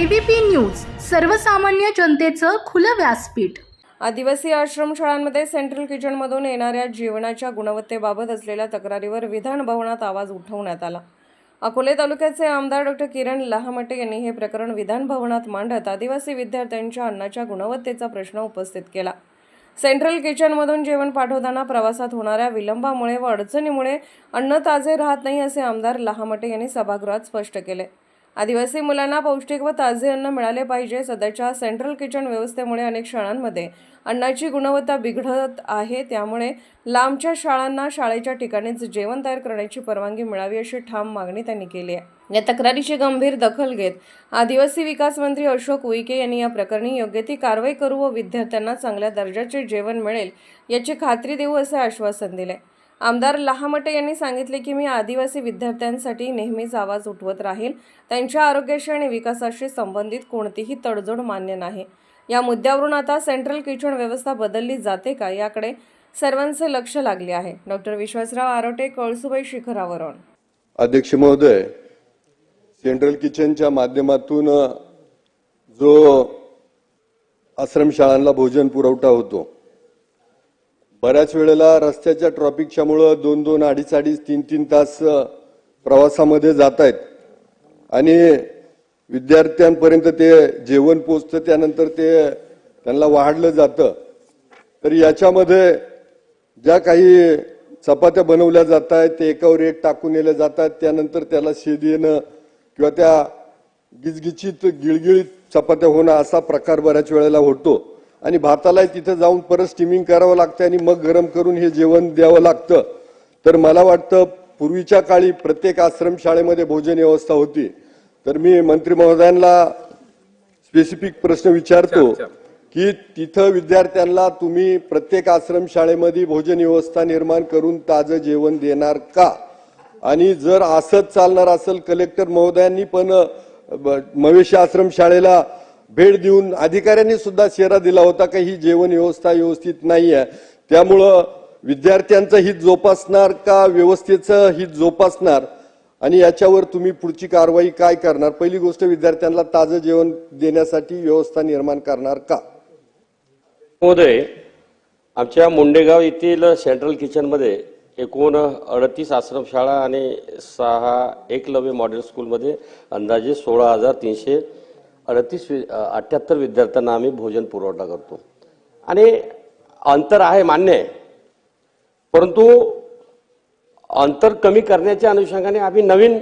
ABP news सर्वसामान्य जनतेचं खुलं व्यासपीठ. आदिवासी आश्रमशाळांमध्ये सेंट्रल किचनमधून येणाऱ्या जेवणाच्या गुणवत्तेबाबत असलेल्या तक्रारीवर विधान भवनात आवाज उठवण्यात आला. अकोले तालुक्याचे आमदार डॉक्टर किरण लहामटे यांनी हे प्रकरण विधान भवनात मांडत आदिवासी विद्यार्थ्यांच्या अन्नाच्या गुणवत्तेचा प्रश्न उपस्थित केला. सेंट्रल किचनमधून जेवण पाठवताना प्रवासात होणाऱ्या विलंबामुळे व अडचणीमुळे अन्न ताजे राहत नाही असे आमदार लहामटे यांनी सभागृहात स्पष्ट केले. आदिवासी मुलांना पौष्टिक व ताजे अन्न मिळाले पाहिजे. सध्याच्या सेंट्रल किचन व्यवस्थेमुळे अनेक शाळांमध्ये अन्नाची गुणवत्ता बिघडत आहे. त्यामुळे लांबच्या शाळांना शाळेच्या ठिकाणीच जेवण तयार करण्याची परवानगी मिळावी अशी ठाम मागणी त्यांनी केली आहे. या तक्रारीची गंभीर दखल घेत आदिवासी विकास मंत्री अशोक उईके यांनी या प्रकरणी योग्य ती कारवाई करू व विद्यार्थ्यांना चांगल्या दर्जाचे जेवण मिळेल याची खात्री देऊ असे आश्वासन दिले. आमदार लहामटे यांनी सांगितले की मी आदिवासी विद्यार्थ्यांसाठी नेहमीच आवाज उठवत राहील. त्यांच्या आरोग्याशी आणि विकासाशी संबंधित कोणतीही तडजोड मान्य नाही. या मुद्द्यावरून आता सेंट्रल किचन व्यवस्था बदलली जाते का याकडे सर्वांचे लक्ष लागले आहे. डॉक्टर विश्वासराव आरोटे कळसुबाई शिखरावरून अध्यक्ष महोदय सेंट्रल किचनच्या माध्यमातून जो आश्रमशाळांना भोजन पुरवठा होतो बऱ्याच वेळेला रस्त्याच्या ट्रॉफिकच्यामुळं दोन दोन अडीच अडीच तीन तीन तास प्रवासामध्ये जात आहेत आणि विद्यार्थ्यांपर्यंत ते जेवण पोचतं त्यानंतर ते त्यांना वाढलं जातं. तर याच्यामध्ये ज्या काही चपात्या बनवल्या जात आहेत ते एकावर एक टाकून नेल्या जातात त्यानंतर त्याला शेद येणं किंवा त्या गिजगिचीत गिळगिळीत चपात्या होणं असा प्रकार बऱ्याच वेळेला होतो. आणि भाताला तिथं जाऊन परत स्टिमिंग करावं लागतं आणि मग गरम करून हे जेवण द्यावं लागतं. तर मला वाटतं पूर्वीच्या काळी प्रत्येक आश्रम शाळेमध्ये भोजन व्यवस्था होती. तर मी मंत्री महोदयांना स्पेसिफिक प्रश्न विचारतो की तिथं विद्यार्थ्यांना तुम्ही प्रत्येक आश्रम शाळेमध्ये भोजन व्यवस्था निर्माण करून ताजं जेवण देणार का? आणि जर असंच चालणार असेल कलेक्टर महोदयांनी पण मवेशी आश्रम शाळेला भेट देऊन अधिकाऱ्यांनी सुद्धा शेरा दिला होता का ही जेवण व्यवस्था व्यवस्थित नाही आहे त्यामुळं विद्यार्थ्यांचं हित जोपासणार का व्यवस्थेचं हित जोपासणार? आणि याच्यावर तुम्ही पुढची कारवाई काय करणार? पहिली गोष्ट विद्यार्थ्यांना ताजं जेवण देण्यासाठी व्यवस्था निर्माण करणार का? महोदय आमच्या मुंडेगाव येथील सेंट्रल किचनमध्ये एकूण अडतीस आश्रमशाळा आणि सहा एकलव्य मॉडेल स्कूलमध्ये अंदाजे सोळा हजार तीनशे अडतीस अठ्ठ्याहत्तर विद्यार्थ्यांना आम्ही भोजन पुरवठा करतो. आणि अंतर आहे मान्य आहे. परंतु अंतर कमी करण्याच्या अनुषंगाने आम्ही नवीन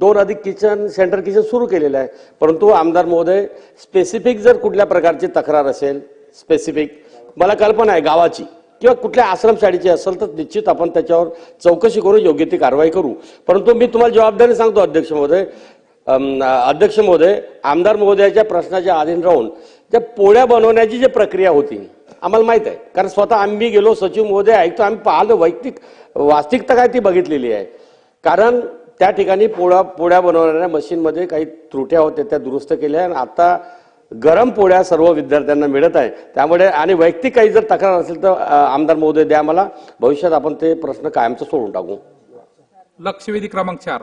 डोर अधिक किचन सेंटर किचन सुरू केलेलं आहे. परंतु आमदार महोदय स्पेसिफिक जर कुठल्या प्रकारची तक्रार असेल स्पेसिफिक मला कल्पना आहे गावाची किंवा कुठल्या आश्रमशाळेची असेल तर निश्चित आपण त्याच्यावर चौकशी करून योग्य ती कारवाई करू. परंतु मी तुम्हाला जबाबदारी सांगतो अध्यक्ष महोदय अध्यक्ष महोदय आमदार महोदयाच्या प्रश्नाच्या अधीन राहून त्या पोळ्या बनवण्याची जी प्रक्रिया होती आम्हाला माहीत आहे. कारण स्वतः आम्ही गेलो सचिव महोदय ऐकतो आम्ही पाहिलं वैयक्तिक वास्तविकता काय ती बघितलेली आहे. कारण त्या ठिकाणी पोळ्या पोळ्या बनवणाऱ्या मशीनमध्ये काही त्रुट्या होत्या त्या दुरुस्त केल्या आणि आता गरम पोळ्या सर्व विद्यार्थ्यांना मिळत आहे. त्यामुळे आणि वैयक्तिक काही जर तक्रार असेल तर आमदार महोदय द्या मला. भविष्यात आपण ते प्रश्न कायमचं सोडून टाकू. लक्षवेधी क्रमांक चार.